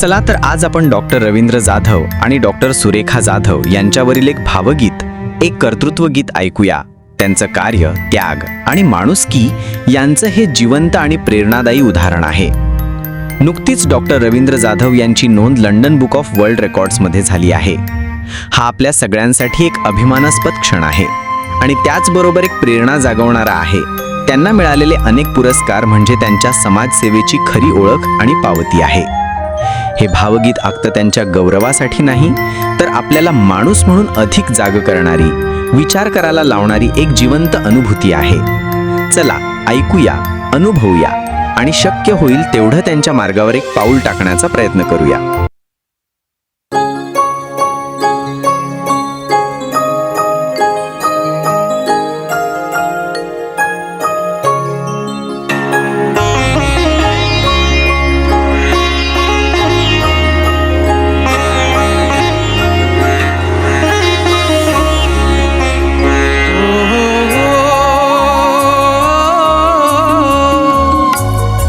चला तर आज आपण डॉक्टर रवींद्र जाधव आणि डॉक्टर सुरेखा जाधव यांच्यावरील एक भावगीत एक कर्तृत्व गीत ऐकूया. त्यांचं कार्य त्याग आणि माणुसकी यांचं हे जिवंत आणि प्रेरणादायी उदाहरण आहे. नुकतीच डॉक्टर रवींद्र जाधव यांची नोंद लंडन बुक ऑफ वर्ल्ड रेकॉर्ड्समध्ये झाली आहे. हा आपल्या सगळ्यांसाठी एक अभिमानास्पद क्षण आहे आणि त्याचबरोबर एक प्रेरणा जागवणारा आहे. त्यांना मिळालेले अनेक पुरस्कार म्हणजे त्यांच्या समाजसेवेची खरी ओळख आणि पावती आहे. हे भावगीत फक्त त्यांच्या गौरवासाठी नाही तर आपल्याला माणूस म्हणून अधिक जाग करणारी विचार करायला लावणारी एक जिवंत अनुभूती आहे. चला ऐकूया अनुभवूया आणि शक्य होईल तेवढं त्यांच्या मार्गावर एक पाऊल टाकण्याचा प्रयत्न करूया.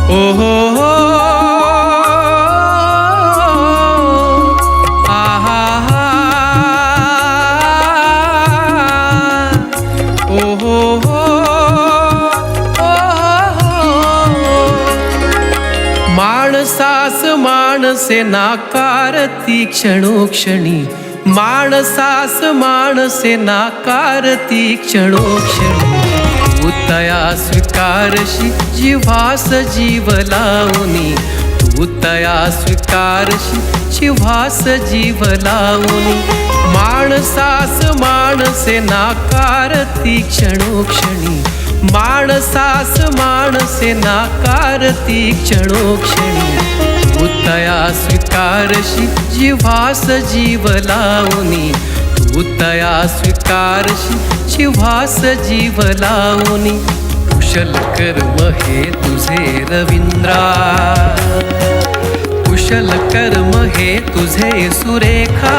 माणसास माणसे नाकारती क्षणोक्षणी. माणसास माणसे नाकार ती क्षणोक्षणी. तया स्वीकारशी जिव्हास जीव लावणी तू तया स्वीकारशी जिव्हास जीव लावणी. माणसास माणसे नाकार ती क्षणोक्षणी माणसास माणसे नाकार ती क्षणोक्षणी. तया स्वीकारशी जिव्हास जीव लावणी उतया स्वीकारशी शिवास जीव लावणी कुशल कर्म हे तुझे रवींद्रा. कुशल कर्म हे तुझे सुरेखा.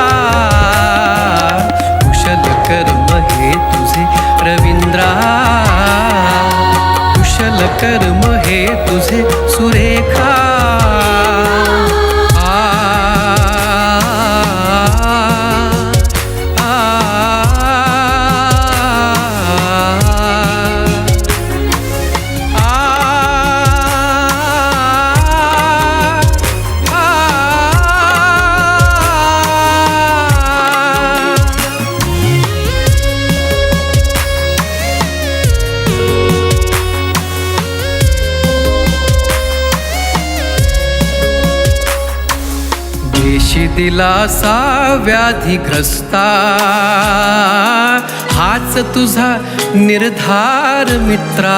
कुशल कर्म हे तुझे रवींद्रा. कुशल कर्म हे तुझे सुरेखा. दिलासा व्याधिग्रस्ता हाच तुझा निर्धार मित्रा.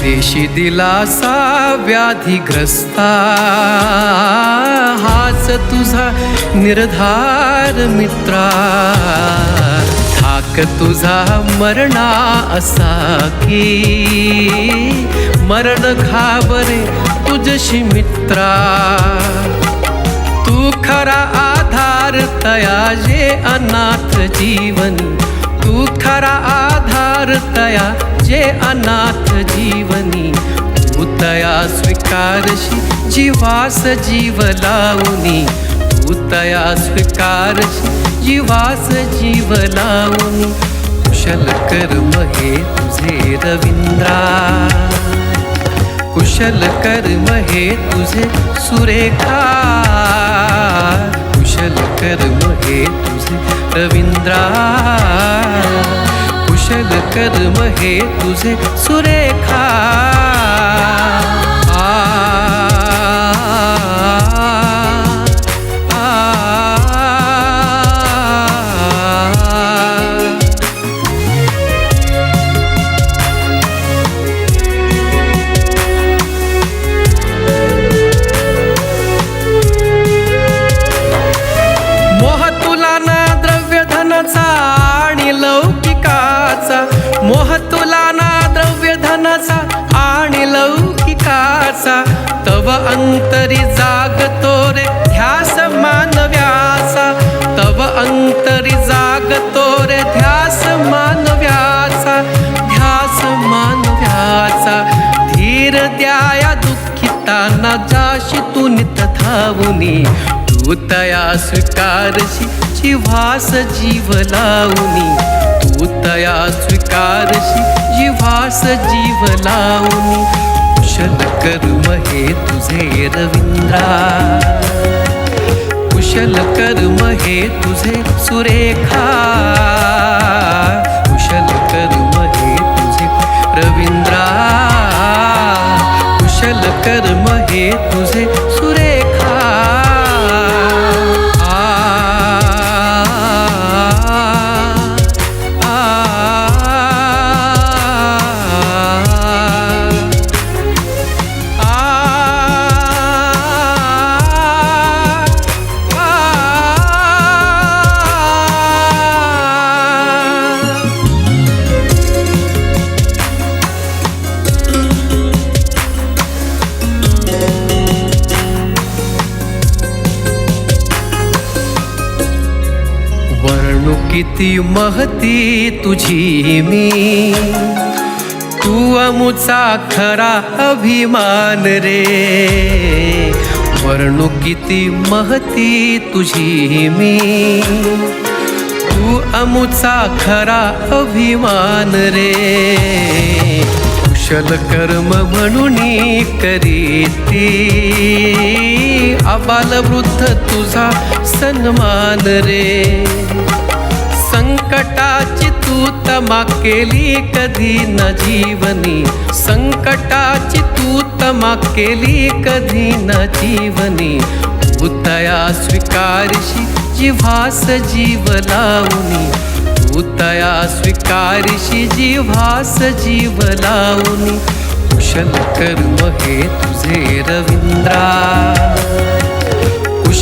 देशी दिलासा व्याधिग्रस्ता हाच तुझा निर्धार मित्रा. थाक तुझा मरणा असा की मरण घाबरे तुझशी मित्रा. तू खरा आधार तया जे अनाथ जीवन. तू खरा आधार तया जे अनाथ जीवनी. तू तया स्वीकारशी जीवास जीव लावणी तू तया स्वीकारशी जीवास जीव लावणी कुशल कर्म हे तुझे रवींद्रा. कुशल कर्म हे तुझे सुरेखा। कुशल कर हे तुझे रविंद्रा। कुशल कर महे तुझे सुरेखा। अंतरी जागतो रे ध्यास मानव्याचा. तव अंतरी जागतो रे ध्यास मानव्याचा. ध्यास मानव्याचा. धीर द्याया दुःखितांना जाशी तू नित धावुनी. तू तया स्वीकारशी जिव्हास जीव लावुनी. तू तया स्वीकारशी जिव्हास जीव लावुनी. कुशल कर्म हे तुझे रविंद्रा। कुशल कर्म हे तुझे सुरेखा। किती महती तुझी मी. तू अमुचा खरा अभिमान रे. वर्णू किती महती तुझी मी. तू अमुचा खरा अभिमान रे. कुशल कर्म म्हणून करीती. आबाल वृद्ध तुझा सन्मान रे. संकटाची तू तमा केली कधी न जीवनी? संकटाची तू तमा केली कधी न जीवनी? उतया स्वीकारशी जिव्हास जीव लावणी उतया स्वीकारशी जिव्हास जीव लावणी कुशल कर्म हे तुझे रवींद्रा.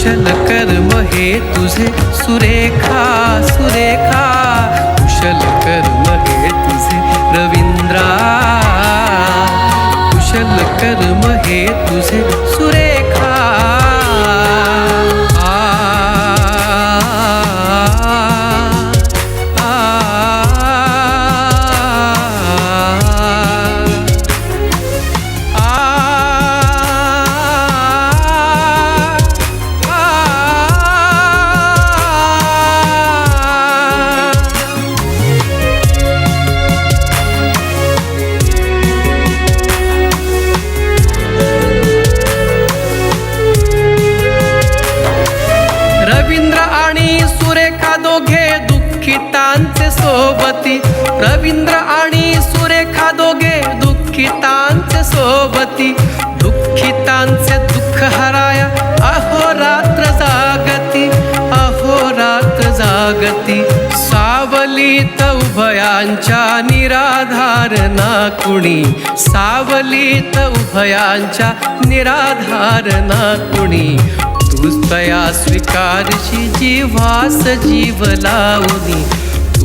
कुशल कर्म हे तुझे सुरेखा सुरेखा। कुशल कर्म हे तुझे रवींद्रा। कुशल कर्म रवींद्र आणि सुरेखा दोघे दुःखितांचे सोबती दुःखितांचे दुःख हराया. अहोरात्र जागती अहोरात्र जागती. सावलीत उभयांच्या निराधार ना कुणी? सावलीत उभयांच्या निराधार ना कुणी? तू तया स्वीकारशी जीवास जीव लावणी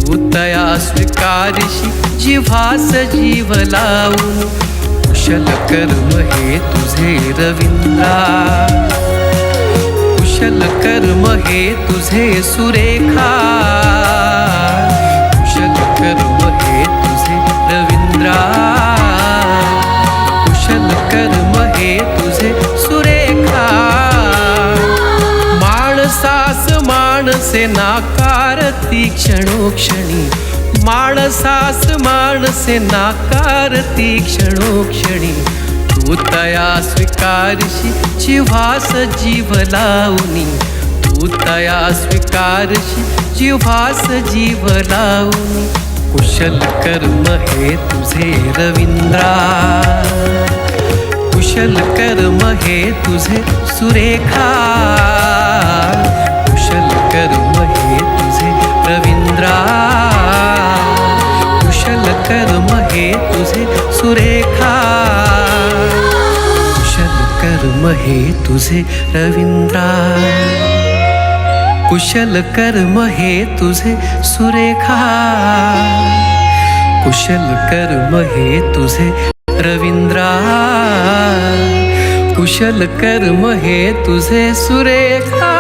तू तया स्वीकारशी जिव्हास जीव लावून कुशल कर्म हे तुझे रविंद्रा कुशल कर्म हे तुझे सुरेखा। कुशल कर्म हे तुझे रविंद्रा कुशल कर्म हे तुझे सुरेखा। माणसास माणसे नाकारती क्षणोक्षणी. माणसास माणसे नाकारती क्षणोक्षणी. तू तया स्वीकारशी जिव्हास जीव लावणी. तू तया स्वीकारशी जिव्हास जीव लावणी. कुशल कर्म हे तुझे रवींद्रा. कुशल कर्म हे तुझे सुरेखा. तुझे रवींद्रा. कुशल कर्म हे तुझे सुरेखा. कुशल कर्म हे तुझे रवींद्रा. कुशल कर्म हे तुझे सुरेखा.